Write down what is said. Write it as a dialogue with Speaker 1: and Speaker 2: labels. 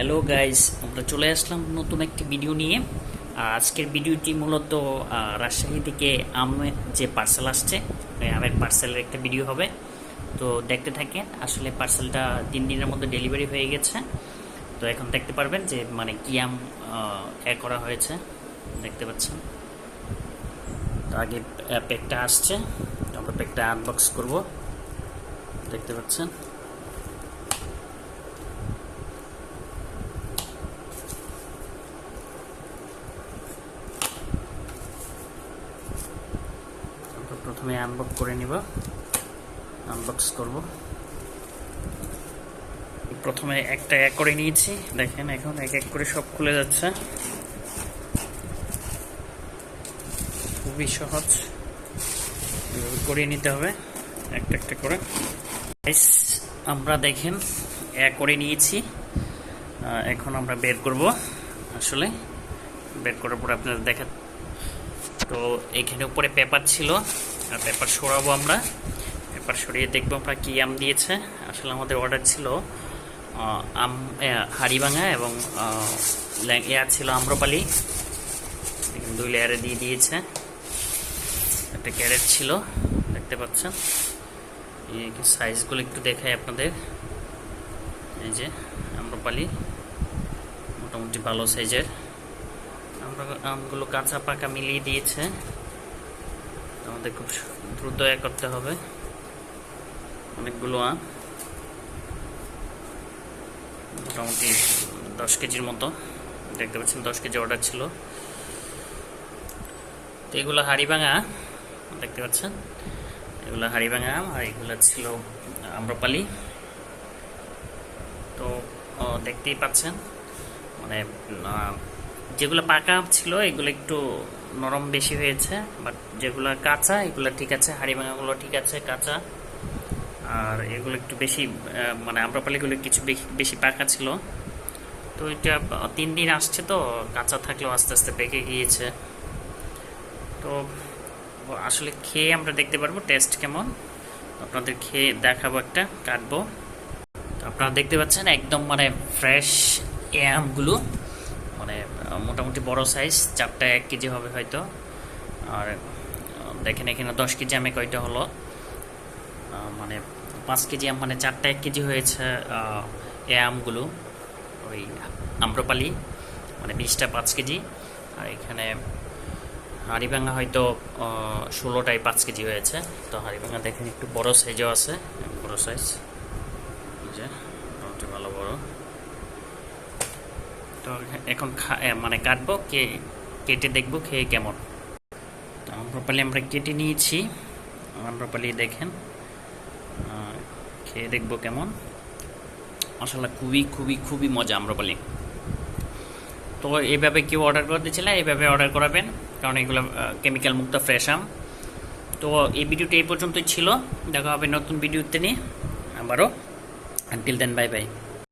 Speaker 1: Hello guys আমরা চলে আসলাম নতুন একটি ভিডিও নিয়ে। আজকের ভিডিওটি মূলত রাজশাহী থেকে আমের যে পার্সেল আসছে আমের পার্সেলের একটা ভিডিও হবে। তো দেখতে থাকেন, আসলে পার্সেলটা তিন দিনের মধ্যে ডেলিভারি হয়ে গেছে। তো এখন দেখতে পারবেন যে মানে কি আম এ করা হয়েছে। দেখতে পাচ্ছেন। তো আগে প্যাকটা আসছে। আমরা প্যাকটা আনবক্স করব। দেখতে পাচ্ছেন আমরা প্রথমে আনবক্স করে নিব। আনবক্স করব। প্রথমে একটা এক করে নিয়েছি। দেখেন এখন এক এক করে সব খুলে যাচ্ছে। খুবই সহজ। করিয়ে নিতে হবে। একটা একটা করে। আমরা দেখেন, এক করে নিয়েছি। এখন আমরা বের করব আসলে। বের করার পর আপনাদের দেখা তো এখানে উপরে পেপার ছিল। পেপার সরাবো আমরা। পেপার সরিয়ে দেখব আমরা কী আম দিয়েছে। আসলে আমাদের অর্ডার ছিল আম হাড়িভাঙা এবং ইয়া ছিল আম্রপালি। দুই লেয়ারে দিয়ে দিয়েছে। একটা ক্যারেট ছিল, দেখতে পাচ্ছেন। সাইজগুলো একটু দেখাই আপনাদের। এই যে, আম্রপালি, মোটামুটি ভালো সাইজের আমরা আমগুলো কাঁচা পাকা মিলিয়ে দিয়েছে। আমাদের খুব দ্রুত এ করতে হবে। অনেকগুলো আম মোটামুটি দশ কেজির মতো। দেখতে পাচ্ছেন, দশ কেজি অর্ডার ছিল। তো এগুলো হাড়িভাঙা দেখতে পাচ্ছেন? এগুলো হাড়িভাঙা আম আর এগুলো ছিল আম্রপালি। তো দেখতেই পাচ্ছেন। মানে যেগুলো পাকা ছিল, এগুলো একটু নরম বেশি হয়েছে বাট যেগুলো কাঁচা, এগুলো ঠিক আছে, হাড়ি ভাঙাগুলো ঠিক আছে, কাঁচা। আর এগুলো একটু বেশি মানে আম্রপালিগুলো কিছু বেশি- বেশি পাকা ছিল। তো এটা তিন দিন আসছে তো, কাঁচা থাকলেও আস্তে আস্তে পেকে গিয়েছে। তো আসলে খেয়ে আমরা দেখতে পারব, টেস্ট কেমন। আপনাদের খেয়ে দেখাবো একটা, কাটবো। তো আপনারা দেখতে পাচ্ছেন, একদম মানে ফ্রেশ এ আমগুলো। মানে মোটামুটি বড় সাইজ চারটা এক কেজি হবে হয়তো। আর দেখেন এখানে দশ কেজি আমে কয়টা হলো? মানে পাঁচ কেজি আম মানে চারটা এক কেজি হয়েছে এ আমগুলো, ওই আম্রপালি মানে বিশটা পাঁচ কেজি। আর এখানে হাড়িভাঙা হয়তো ষোলোটায় পাঁচ কেজি হয়েছে। তো হাড়িভাঙা দেখেন একটু বড় সাইজও আছে, বড় সাইজ ভালো বড়। তো এখন মানে কাটবো, কে, কেটে দেখব খেয়ে কেমন। তো আম্রপালি আমরা কেটে নিয়েছি। আম্রপালি দেখেন খেয়ে দেখব কেমন। মশলা খুবই খুবই খুবই মজা আম্রপালি। তো এইভাবে কেউ অর্ডার করতে চাইলে এইভাবে অর্ডার করাবেন, কারণ এগুলো কেমিক্যাল মুক্ত ফ্রেশ আম। তো এই ভিডিওটা এই পর্যন্তই ছিল। দেখা হবে নতুন ভিডিওতে নিয়ে। আবারও আনটিল দেন বাই বাই